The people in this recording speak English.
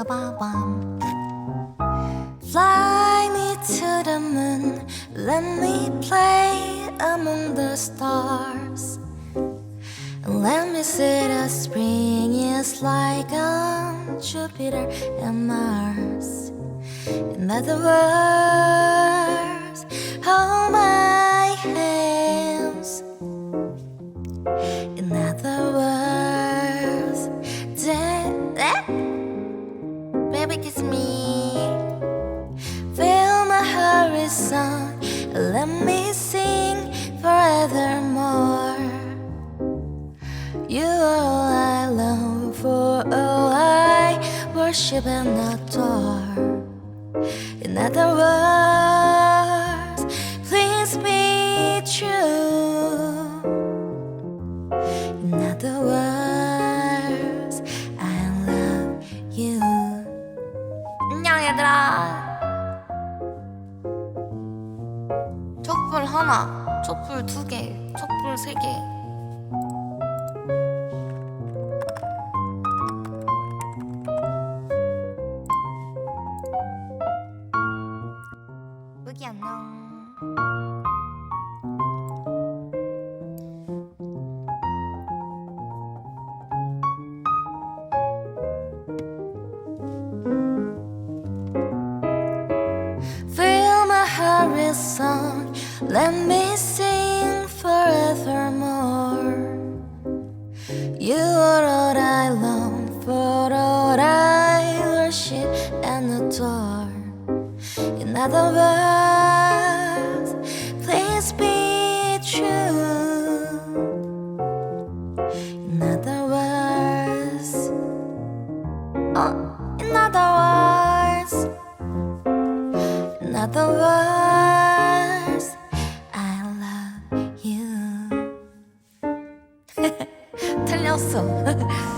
Ba-ba-bum. Fly me to the moon, let me play among the stars. Let me see the spring is like on Jupiter and Mars. In other words, hold my baby kiss me. Fill my horizon, let me sing forevermore. You are all I long for, all I worship and adore. In other words, 촛불 하나, 촛불 두 개, 촛불 세 개. 여기 안녕. Let me sing forevermore. You are all I long for, all I worship and adore. In other words, please be true. In other words, oh, in other words. In other words, kaynasın.